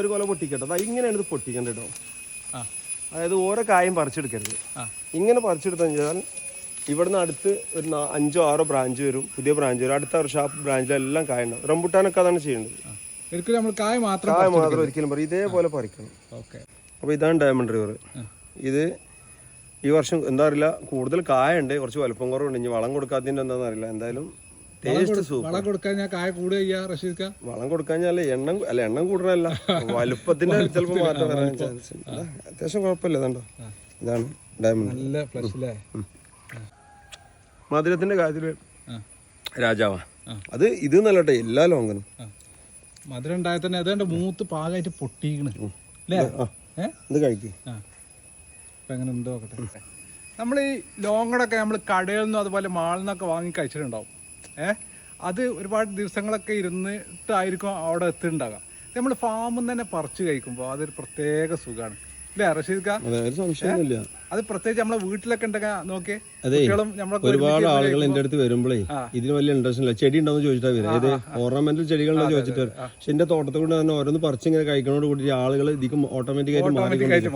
ഒരു കൊല പൊട്ടിക്കട്ടോ. അതാ ഇങ്ങനെയാണ് ഇത് പൊട്ടിക്കേണ്ടത് കേട്ടോ അതായത് ഓരോ കായും പറിച്ചെടുക്കരുത്. ഇങ്ങനെ പറിച്ചെടുത്തു കഴിഞ്ഞാൽ ഇവിടുന്ന് അടുത്ത് ഒരു അഞ്ചോ ആറോ ബ്രാഞ്ച് വരും പുതിയ ബ്രാഞ്ച് വരും. അടുത്ത വർഷം ആ ബ്രാഞ്ചിലെല്ലാം കായ ഉണ്ടാവും. റംബുട്ടാനൊക്കെ അതാണ് ചെയ്യേണ്ടത്. ഒരിക്കലും നമ്മൾ കായ മാത്രം കായ മാത്രം ഒരിക്കലും പറയും ഇതേപോലെ പറിക്കണം. ഓക്കെ. അപ്പോൾ ഇതാണ് ഡയമണ്ട് റിവർ ഇത് ഈ വർഷം എന്താ അറിയില്ല കൂടുതൽ കായ ഉണ്ട് കുറച്ച് വലുപ്പം കുറവുണ്ട്. ഇനി വളം കൊടുക്കാത്തതിന്റെ എന്താണെന്ന് അറിയില്ല. എന്തായാലും ടേസ്റ്റ് സൂപ്പർ വളം കൊടുക്കാൻ ഞാൻ കായ കൂടുക ചെയ്യാ റഷീദ്ക്ക? വളം കൊടുക്കാഞ്ഞാൽ എണ്ണം അല്ല എണ്ണം കൂടണല്ല വലുപ്പത്തിന്റെ ചിലപ്പോൾ മാറ്റം വരാൻ ചാൻസ് ഉണ്ട്. അത്യാവശ്യം കുഴപ്പമില്ല ഇതുണ്ടോ? ഇതാണ് ഡയമണ്ട് നല്ല ഫ്ലഷ് അല്ലേ മധുരത്തിന്റെ കാര്യത്തിൽ രാജാവാ. അത് ഇത് നല്ലട്ടെ എല്ലാ ലോങ്ങനും. മധുരം ഉണ്ടായ തന്നെ അതുകൊണ്ട് മൂത്ത് പാകമായിട്ട് പൊട്ടിക്കണ് അല്ലേ ഇത് കഴിക്കും. എങ്ങനെ ഉണ്ടോ നമ്മൾ ഈ ലോങ്ങടൊക്കെ നമ്മൾ കടയിൽ നിന്നും അതുപോലെ മാളിൽ നിന്നൊക്കെ വാങ്ങി കഴിച്ചിട്ടുണ്ടാവും. അത് ഒരുപാട് ദിവസങ്ങളൊക്കെ ഇരുന്നിട്ടായിരിക്കും അവിടെ എത്തിണ്ടാകാം നമ്മൾ ഫാമിൽ തന്നെ പറിച്ചു കഴിക്കുമ്പോൾ അതൊരു പ്രത്യേക സുഖമാണ് അല്ലേ റഷീദ് അതെ പ്രത്യേകിച്ച് നമ്മളെ വീട്ടിലൊക്കെ ഉണ്ടെങ്കിൽ നോക്കിയേ ഒരുപാട് ആളുകൾ എന്റെ അടുത്ത് വരുമ്പോഴേ ഇതിന് വലിയ ഇൻട്രസ്റ്റ് ഇല്ല. ചെടി ഉണ്ടോന്ന് ചോദിച്ചിട്ടാ വരും അതായത് ഓർണമെന്റൽ ചെടികളുണ്ടോ ചോദിച്ചിട്ട് വരും പക്ഷെ എന്റെ തോട്ടത്തിൽ കൊണ്ട് തന്നെ ഓരോന്ന് പറിച്ച് ഇങ്ങനെ കഴിക്കണോട് കൂടി ആളുകൾ ഇതിക്ക് ഓട്ടോമാറ്റിക് ആയിട്ട്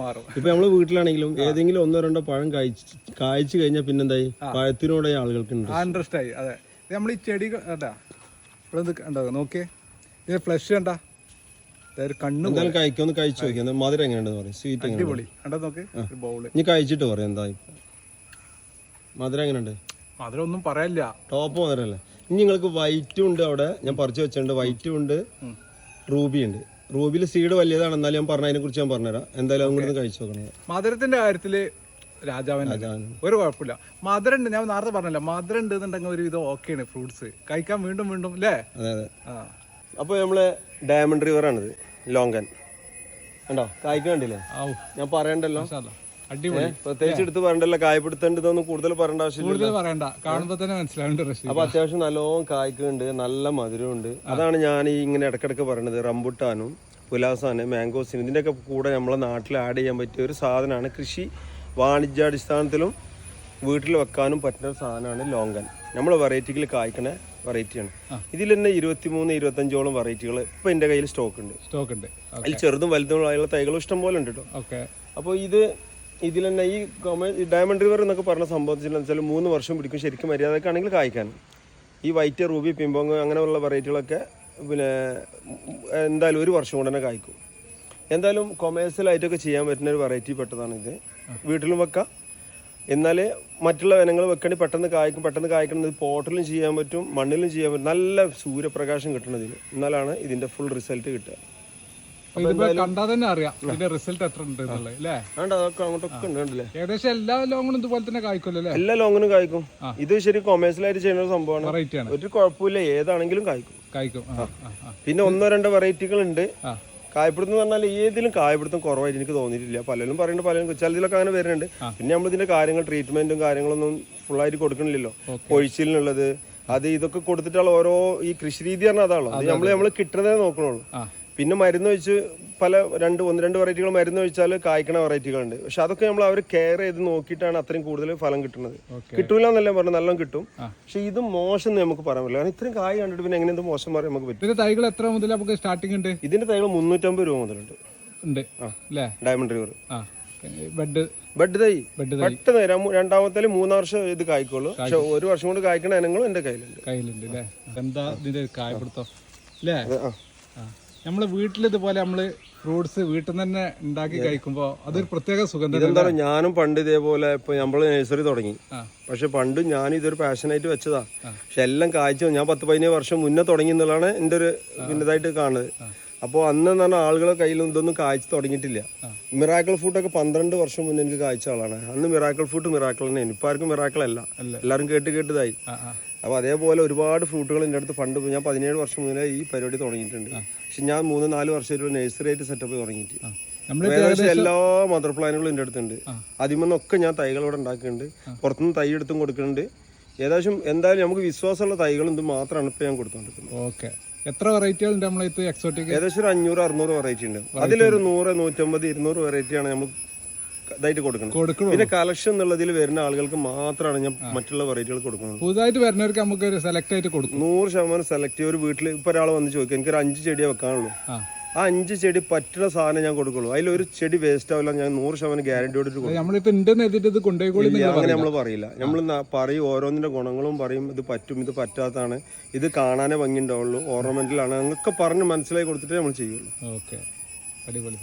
മാറി ഇപ്പൊ നമ്മൾ വീട്ടിലാണെങ്കിലും ഏതെങ്കിലും ഒന്നോ രണ്ടോ പഴം കഴിച്ച് കായ്ച്ചു കഴിഞ്ഞാൽ പിന്നെന്തായി? പഴത്തിനോടെ ആളുകൾക്ക് ഇൻട്രസ്റ്റ് ആയി. അതെ. നമ്മൾ ഈ ചെടികൾ കേട്ടാ ഇവിടെ ഇത് കണ്ടോ നോക്കിയേ. ഇതിന് ഫ്ലഷ് കണ്ടാ? അതായത് കണ്ണ് എന്തായാലും കഴിക്കൊന്ന് കഴിച്ചു നോക്കി എന്താ മധുരം എങ്ങനെയുണ്ടെന്ന് പറയും. സ്വീറ്റ് അടിപൊളി. കണ്ടോ നോക്ക്? ഒരു ബൗൾ ഇനി കഴിച്ചിട്ട് പറയും എന്താ മധുരം എങ്ങനെയുണ്ട്? മധുരം ഒന്നും പറയല്ല. ടോപ്പ് മധുരല്ലേ? ഇനി നിങ്ങൾക്ക് വൈറ്റും ഉണ്ട് അവിടെ. ഞാൻ പറിച്ചു വെച്ചിട്ടുണ്ട്. വൈറ്റും ഉണ്ട്. റൂബി ഉണ്ട്. റൂബിയിൽ സീഡ് വലിയതാണ് എന്നാലും ഞാൻ പറഞ്ഞ അതിനെ കുറിച്ച് ഞാൻ പറഞ്ഞുതരാം. എന്തായാലും അതും കൂടി കഴിച്ചു നോക്കണം. മധുരത്തിന്റെ കാര്യത്തിൽ രാജാവൻ ഒരു കുഴപ്പമില്ല. മധുരം ഉണ്ട് ഞാൻ നേരത്തെ പറഞ്ഞില്ല മധുരം ഉണ്ട് എന്നുണ്ടെങ്കിൽ ഒരു ഇത് ഓക്കെയാണ് ഫ്രൂട്ട്സ്. കഴിക്കാൻ വീണ്ടും വീണ്ടും അല്ലേ അപ്പോൾ നമ്മളെ ഡയമണ്ട് റിവർ ആണിത് ലോങ്കൻ. കണ്ടോ? കായ്ക്ക് കണ്ടില്ലേ? ഞാൻ പറയണ്ടല്ലോ? അടിപൊളി. പ്രത്യേകിച്ച് എടുത്ത് പറയണ്ടല്ലോ കായ്പിടുത്തേണ്ട ഇതൊന്നും കൂടുതൽ പറയേണ്ട ആവശ്യമില്ല കൂടുതൽ പറയണ്ട. കാണുമ്പോൾ തന്നെ അപ്പൊ അത്യാവശ്യം നല്ലോണം കായ്ക്കുന്നുണ്ട് നല്ല മധുരമുണ്ട്. അതാണ് ഞാൻ ഈ ഇങ്ങനെ ഇടക്കിടക്ക് പറയണത്. റംബുട്ടാനും പുലാസാന് ഇതിന്റെ ഇതിന്റെയൊക്കെ കൂടെ നമ്മളെ നാട്ടിൽ ആഡ് ചെയ്യാൻ പറ്റിയ ഒരു സാധനമാണ് കൃഷി വാണിജ്യാടിസ്ഥാനത്തിലും വീട്ടിൽ വെക്കാനും പറ്റുന്ന ഒരു സാധനമാണ് ലോങ്കൻ. നമ്മൾ വെറൈറ്റികളിൽ കായ്ക്കണ വെറൈറ്റിയാണ് ഇതിൽ തന്നെ ഇരുപത്തിമൂന്ന് ഇരുപത്തഞ്ചോളം വെറൈറ്റികൾ ഇപ്പൊ എന്റെ കയ്യിൽ സ്റ്റോക്ക് ഉണ്ട്. സ്റ്റോക്ക് ഉണ്ട്. അതിൽ ചെറുതും വലുതും ആയുള്ള തൈകളും ഇഷ്ടം പോലെ ഉണ്ട് കേട്ടോ ഓക്കെ അപ്പോൾ ഇത് ഇതിൽ തന്നെ ഈ ഡയമണ്ട് റിവർ എന്നൊക്കെ പറഞ്ഞ സംഭവത്തിന് വെച്ചാൽ മൂന്ന് വർഷം പിടിക്കും ശരിക്കും മര്യാദക്കാണെങ്കിൽ കായ്ക്കാൻ. ഈ വൈറ്റ് റൂബി പിമ്പോങ് അങ്ങനെയുള്ള വെറൈറ്റികളൊക്കെ പിന്നെ എന്തായാലും ഒരു വർഷം കൊണ്ട് തന്നെ കായ്ക്കും. എന്തായാലും കൊമേഴ്സ്യലായിട്ടൊക്കെ ചെയ്യാൻ പറ്റുന്ന ഒരു വെറൈറ്റി പെട്ടതാണ് ഇത് വീട്ടിലും വെക്കാം. എന്നാൽ മറ്റുള്ള ഇനങ്ങൾ വെക്കണമെങ്കിൽ പെട്ടെന്ന് കായ്ക്കും പെട്ടെന്ന് കായ്ക്കണം ഇത് പോട്ടിലും ചെയ്യാൻ പറ്റും മണ്ണിലും ചെയ്യാൻ പറ്റും. നല്ല സൂര്യപ്രകാശം കിട്ടണതിൽ എന്നാലാണ് ഇതിന്റെ ഫുൾ റിസൾട്ട് കിട്ടുക. കണ്ടാൽ തന്നെ അറിയാം. ഇതിന്റെ റിസൾട്ട് എത്ര ഉണ്ട് ഏകദേശം എല്ലാ ലോങ്ങും ഇതുപോലെ തന്നെ കായ്ക്കുമല്ലോ അല്ലേ? എല്ലാ ലോങ്ങിനും കായ്ക്കും. ഇത് ശരി കൊമേഴ്സ്യലായിട്ട് ചെയ്യുന്ന ഒരു സംഭവമാണ്. ഒരു കുഴപ്പമില്ല. ഏതാണെങ്കിലും കായ്ക്കും. പിന്നെ ഒന്നോ രണ്ടോ വെറൈറ്റികൾ ഉണ്ട് കായപ്പിടുത്തം എന്ന് പറഞ്ഞാൽ ഏതിലും കായപ്പിടുത്തം കുറവായിട്ട് എനിക്ക് തോന്നിയിട്ടില്ല. പലരും പറയുന്നുണ്ട് പലരും ചിലതിലൊക്കെ അങ്ങനെ വരുന്നുണ്ട്. പിന്നെ നമ്മൾ ഇതിന്റെ കാര്യങ്ങൾ ട്രീറ്റ്മെന്റും കാര്യങ്ങളൊന്നും ഫുള്ളായിട്ട് കൊടുക്കണില്ലല്ലോ. കൊഴിച്ചിലിനുള്ളത് അത് ഇതൊക്കെ കൊടുത്തിട്ടുള്ള ഓരോ ഈ കൃഷി രീതി പറഞ്ഞാൽ അതാണല്ലോ. അത് നമ്മൾ നമ്മൾ കിട്ടുന്നതേ നോക്കണുള്ളൂ. പിന്നെ മരുന്ന് വെച്ച് പല രണ്ട് ഒന്ന് രണ്ട് വെറൈറ്റികൾ മരുന്ന് ഒഴിച്ചാൽ കായ്ക്കണ വെറൈറ്റികളുണ്ട് പക്ഷെ അതൊക്കെ നമ്മൾ അവർ കെയർ ചെയ്ത് നോക്കിയിട്ടാണ് അത്രയും കൂടുതൽ ഫലം കിട്ടുന്നത്. കിട്ടൂല എന്നല്ല പറഞ്ഞു നല്ലോണം കിട്ടും. പക്ഷെ ഇത് മോശം എന്ന് നമുക്ക് പറയാൻ പറ്റില്ല. കാരണം ഇത്രയും കായ് കണ്ടിട്ട് പിന്നെ എങ്ങനെ ഇത് മോശം പറയാൻ നമുക്ക് പറ്റും തൈകൾ എത്ര മുതൽ നമുക്ക് സ്റ്റാർട്ടിംഗ് ഉണ്ട്? ഇതിന്റെ തൈകൾ മുന്നൂറ്റമ്പത് രൂപ മുതലുണ്ട്. ഉണ്ട്. ഡയമണ്ട് റിവർ ബെഡ് ബെഡ് തൈ. പെട്ടെന്ന് രണ്ടാമത്തെ മൂന്നാം വർഷം ഇത് കായ്ക്കുള്ളൂ. പക്ഷെ ഒരു വർഷം കൊണ്ട് കായ്ക്കണ ഇനങ്ങളും എന്റെ കയ്യിലുണ്ട്. കയ്യിലുണ്ട് എന്താ ഇതിന്റെ കായപിടുത്തം? അല്ലേ നമ്മൾ വീട്ടിൽ ഇതുപോലെ നമ്മൾ ഫ്രൂട്ട്സ് വീട്ടിൽ നിന്ന് തന്നെ ഉണ്ടാക്കി കഴിക്കുമ്പോ അതൊരു പ്രത്യേക സുഗന്ധം തന്നെ ഇതെന്താ പറയുക ഞാനും പണ്ട് ഇതേപോലെ ഇപ്പൊ നമ്മൾ നഴ്സറി തുടങ്ങി. പക്ഷെ പണ്ട് ഞാൻ ഇതൊരു പാഷനായിട്ട് വെച്ചതാ. പക്ഷെ എല്ലാം കാഴ്ച ഞാൻ പത്ത് പതിനേഴ് വർഷം മുന്നേ തുടങ്ങി എന്നുള്ളതാണ് എന്റെ ഒരു പിന്നതായിട്ട് കാണുന്നത്. അപ്പോൾ അന്ന് എന്ന് പറഞ്ഞാൽ ആളുകളെ കയ്യിലും ഇതൊന്നും കാഴ്ച തുടങ്ങിയിട്ടില്ല. മിറാക്കിൾ ഫുഡൊക്കെ പന്ത്രണ്ട് വർഷം മുന്നേ എനിക്ക് കാഴ്ച ആളാണ് അന്ന് മിറാക്കിൾ ഫുഡ് മിറാക്കിൾ തന്നെയാണ് ഇപ്പം ആർക്കും മിറാക്കിൾ അല്ല. എല്ലാവരും കേട്ട് കേട്ടതായി. അപ്പോൾ അതേപോലെ ഒരുപാട് ഫ്രൂട്ടുകൾ എന്റെ അടുത്ത് പണ്ട് ഞാൻ പതിനേഴ് വർഷം മുതലേ ഈ പരിപാടി തുടങ്ങിയിട്ടുണ്ട്. പക്ഷെ ഞാൻ മൂന്ന് നാല് വർഷമായിട്ട് ഒരു നഴ്സറി ആയിട്ട് സെറ്റപ്പ് തുടങ്ങിയിട്ട്. ഏകദേശം എല്ലാ മദർ പ്ലാനുകളും എന്റെ അടുത്തുണ്ട്. അതിമെന്നൊക്കെ ഞാൻ തൈകൾ ഇവിടെ ഉണ്ടാക്കുന്നുണ്ട് പുറത്തുനിന്ന് തൈ എടുത്തും കൊടുക്കുന്നുണ്ട്. ഏകദേശം എന്തായാലും നമുക്ക് വിശ്വാസമുള്ള തൈകളും ഇത് മാത്രമാണ് ഇപ്പം ഞാൻ കൊടുത്തുകൊണ്ടിരിക്കുന്നത് ഓക്കെ. എത്ര വെറൈറ്റികൾ നമ്മളെ എക്സോട്ടിക് ഏകദേശം ഒരു അഞ്ഞൂറ് അറുന്നൂറ് വെറൈറ്റി ഉണ്ട്. അതിലൊരു നൂറ് നൂറ്റമ്പത് ഇരുന്നൂറ് വെറൈറ്റിയാണ് നമ്മൾ ഇതായിട്ട് കൊടുക്കണം. കൊടുക്കണം. പിന്നെ കളക്ഷൻ എന്നുള്ളതിൽ വരുന്ന ആളുകൾക്ക് മാത്രമാണ് ഞാൻ മറ്റുള്ള വെറൈറ്റികൾ കൊടുക്കുന്നത്. പുതുതായിട്ട് വരുന്നവർക്ക് നമുക്ക് സെലക്ട് ആയിട്ട് കൊടുക്കും. നൂറ് ശതമാനം സെലക്ട് ചെയ്യും. ഒരു വീട്ടിൽ ഇപ്പൊ ഒരാൾ വന്ന് ചോദിക്കും എനിക്കൊരു അഞ്ച് ചെടിയെ വെക്കാനുള്ളൂ. ആ. അഞ്ച് ചെടി പറ്റുന്ന സാധനം ഞാൻ കൊടുക്കുള്ളൂ. അതിലൊരു ചെടി വേസ്റ്റ് ആവില്ല. ഞാൻ നൂറ് ശതമാനം ഗ്യാരണ്ടിയോട് അങ്ങനെ നമ്മൾ പറയില്ല. നമ്മൾ പറയും ഓരോന്നിന്റെ ഗുണങ്ങളും പറയും ഇത് പറ്റും ഇത് പറ്റാത്തതാണ് ഇത് കാണാനേ ഭംഗി ഉണ്ടാവുള്ളൂ ഓർണമെന്റലാണ് അങ്ങൊക്കെ പറഞ്ഞ് മനസ്സിലാക്കി കൊടുത്തിട്ടേ നമ്മൾ ചെയ്യുള്ളൂ. ഓക്കെ. അടിപൊളി